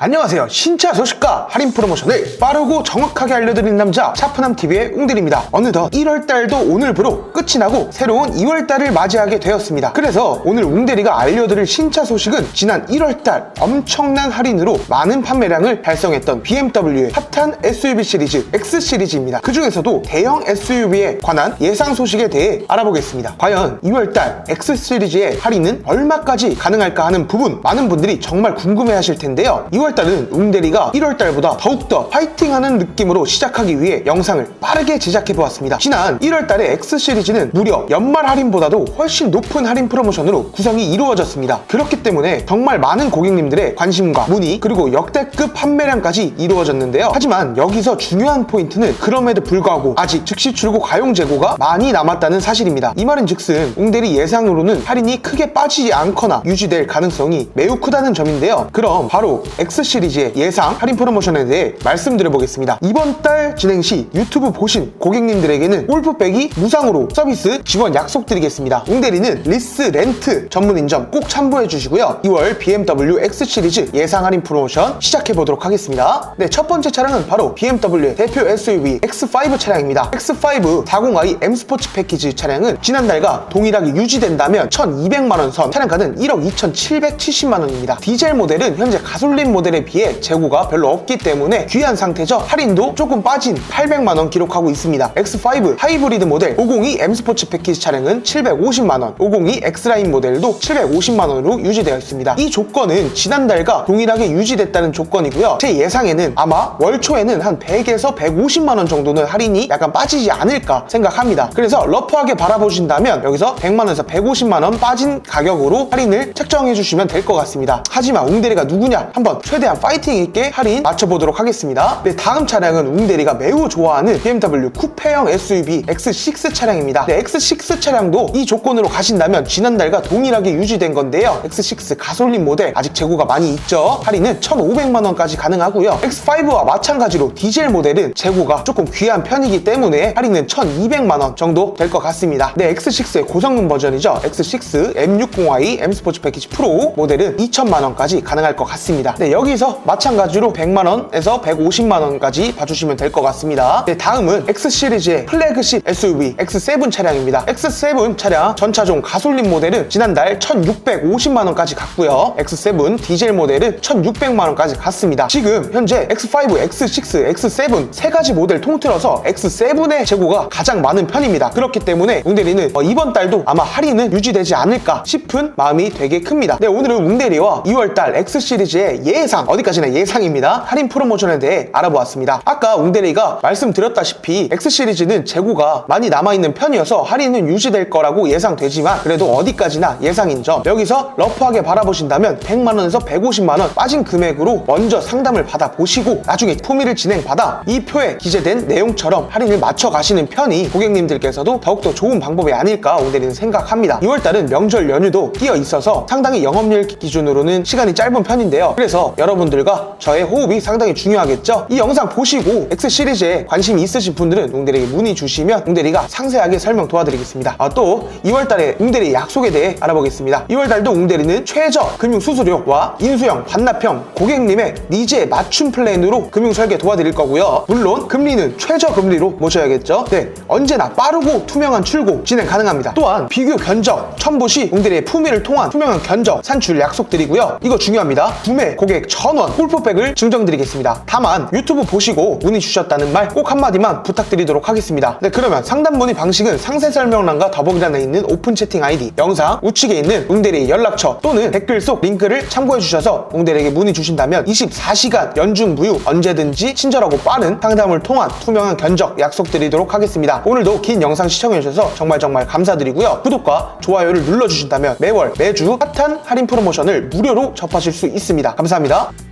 안녕하세요. 신차 소식과 할인 프로모션을 빠르고 정확하게 알려드리는 남자 샤프남TV의 웅들입니다. 어느덧 1월달도 오늘부로 끝이 나고 새로운 2월달을 맞이하게 되었습니다. 그래서 오늘 웅대리가 알려드릴 신차 소식은 지난 1월달 엄청난 할인으로 많은 판매량을 달성했던 BMW의 핫한 SUV 시리즈 X 시리즈입니다. 그 중에서도 대형 SUV에 관한 예상 소식에 대해 알아보겠습니다. 과연 2월달 X 시리즈의 할인은 얼마까지 가능할까 하는 부분 많은 분들이 정말 궁금해하실 텐데요. 2월 달은 웅대리가 1월달보다 더욱더 파이팅하는 느낌으로 시작하기 위해 영상을 빠르게 제작해보았습니다. 지난 1월달의 X 시리즈는 무려 연말 할인보다도 훨씬 높은 할인 프로모션으로 구성이 이루어졌습니다. 그렇기 때문에 정말 많은 고객님들의 관심과 문의 그리고 역대급 판매량까지 이루어졌는데요. 하지만 여기서 중요한 포인트는 그럼에도 불구하고 아직 즉시 출고 가용 재고가 많이 남았다는 사실입니다. 이 말은 즉슨 웅대리 예상으로는 할인이 크게 빠지지 않거나 유지될 가능성이 매우 크다는 점인데요. 그럼 바로 X 시리즈의 예상 할인 프로모션에 대해 말씀드려 보겠습니다. 이번 달 진행 시 유튜브 보신 고객님들에게는 골프백이 무상으로 서비스 지원 약속드리겠습니다. 웅대리는 리스 렌트 전문인 점 꼭 참고해 주시고요. 2월 BMW X 시리즈 예상 할인 프로모션 시작해 보도록 하겠습니다. 네, 첫 번째 차량은 바로 BMW의 대표 SUV X5 차량입니다. X5 40i M 스포츠 패키지 차량은 지난달과 동일하게 유지된다면 1,200만 원 선 차량가는 1억 2,770만 원입니다. 디젤 모델은 현재 가솔린 모델 에 비해 재고가 별로 없기 때문에 귀한 상태죠. 할인도 조금 빠진 800만원 기록하고 있습니다. X5 하이브리드 모델 502 M 스포츠 패키지 차량은 750만원, 502 X라인 모델도 750만원으로 유지되어 있습니다. 이 조건은 지난달과 동일하게 유지됐다는 조건이고요. 제 예상에는 아마 월 초에는 한 100에서 150만원 정도는 할인이 약간 빠지지 않을까 생각합니다. 그래서 러프하게 바라보신다면 여기서 100만원에서 150만원 빠진 가격으로 할인을 책정해 주시면 될 것 같습니다. 하지만 웅대리가 누구냐? 한번 최 대한 파이팅 있게 할인 맞춰보도록 하겠습니다. 네, 다음 차량은 웅대리가 매우 좋아하는 BMW 쿠페형 SUV X6 차량입니다. 네, X6 차량도 이 조건으로 가신다면 지난달과 동일하게 유지된 건데요. X6 가솔린 모델 아직 재고가 많이 있죠. 할인은 1,500만 원까지 가능하고요. X5와 마찬가지로 디젤 모델은 재고가 조금 귀한 편이기 때문에 할인은 1,200만 원 정도 될 것 같습니다. 네, X6의 고성능 버전이죠. X6 M60i M 스포츠 패키지 프로 모델은 2천만 원까지 가능할 것 같습니다. 네, 여기 서 마찬가지로 100만 원에서 150만 원까지 봐주시면 될 것 같습니다. 네, 다음은 X 시리즈의 플래그십 SUV X7 차량입니다. X7 차량 전차종 가솔린 모델은 지난달 1,650만 원까지 갔고요. X7 디젤 모델은 1,600만 원까지 갔습니다. 지금 현재 X5, X6, X7 세 가지 모델 통틀어서 X7의 재고가 가장 많은 편입니다. 그렇기 때문에 웅대리는 어, 이번 달도 아마 할인은 유지되지 않을까 싶은 마음이 되게 큽니다. 네, 오늘은 웅대리와 2월달 X 시리즈의 예 상, 어디까지나 예상입니다. 할인 프로모션에 대해 알아보았습니다. 아까 웅대리가 말씀드렸다시피 X 시리즈는 재고가 많이 남아있는 편이어서 할인은 유지될 거라고 예상되지만 그래도 어디까지나 예상인 점 여기서 러프하게 바라보신다면 100만원에서 150만원 빠진 금액으로 먼저 상담을 받아보시고 나중에 품위를 진행받아 이 표에 기재된 내용처럼 할인을 맞춰 가시는 편이 고객님들께서도 더욱더 좋은 방법이 아닐까 오늘은 생각합니다. 2월달은 명절 연휴도 끼어 있어서 상당히 영업일 기준으로는 시간이 짧은 편인데요. 그래서 여러분들과 저의 호흡이 상당히 중요하겠죠? 이 영상 보시고 X 시리즈에 관심이 있으신 분들은 웅대리에게 문의 주시면 웅대리가 상세하게 설명 도와드리겠습니다. 아, 또 2월달에 웅대리 약속에 대해 알아보겠습니다. 2월달도 웅대리는 최저 금융 수수료와 인수형, 반납형 고객님의 니즈에 맞춤 플랜으로 금융 설계 도와드릴 거고요. 물론 금리는 최저 금리로 모셔야겠죠. 네, 언제나 빠르고 투명한 출고 진행 가능합니다. 또한 비교 견적 첨부 시 웅대리의 품위를 통한 투명한 견적 산출 약속드리고요. 이거 중요합니다. 구매 고객 전원 골프백을 증정드리겠습니다. 다만 유튜브 보시고 문의 주셨다는 말 꼭 한마디만 부탁드리도록 하겠습니다. 네, 그러면 상담 문의 방식은 상세 설명란과 더보기란에 있는 오픈 채팅 아이디, 영상 우측에 있는 웅대리의 연락처 또는 댓글 속 링크를 참고해 주셔서 웅대리에게 문의 주신다면 24시간 연중 무휴 언제든지 친절하고 빠른 상담을 통한 투명한 견적 약속드리도록 하겠습니다. 오늘도 긴 영상 시청해 주셔서 정말 정말 감사드리고요. 구독과 좋아요를 눌러주신다면 매월 매주 핫한 할인 프로모션을 무료로 접하실 수 있습니다. 감사합니다. よ。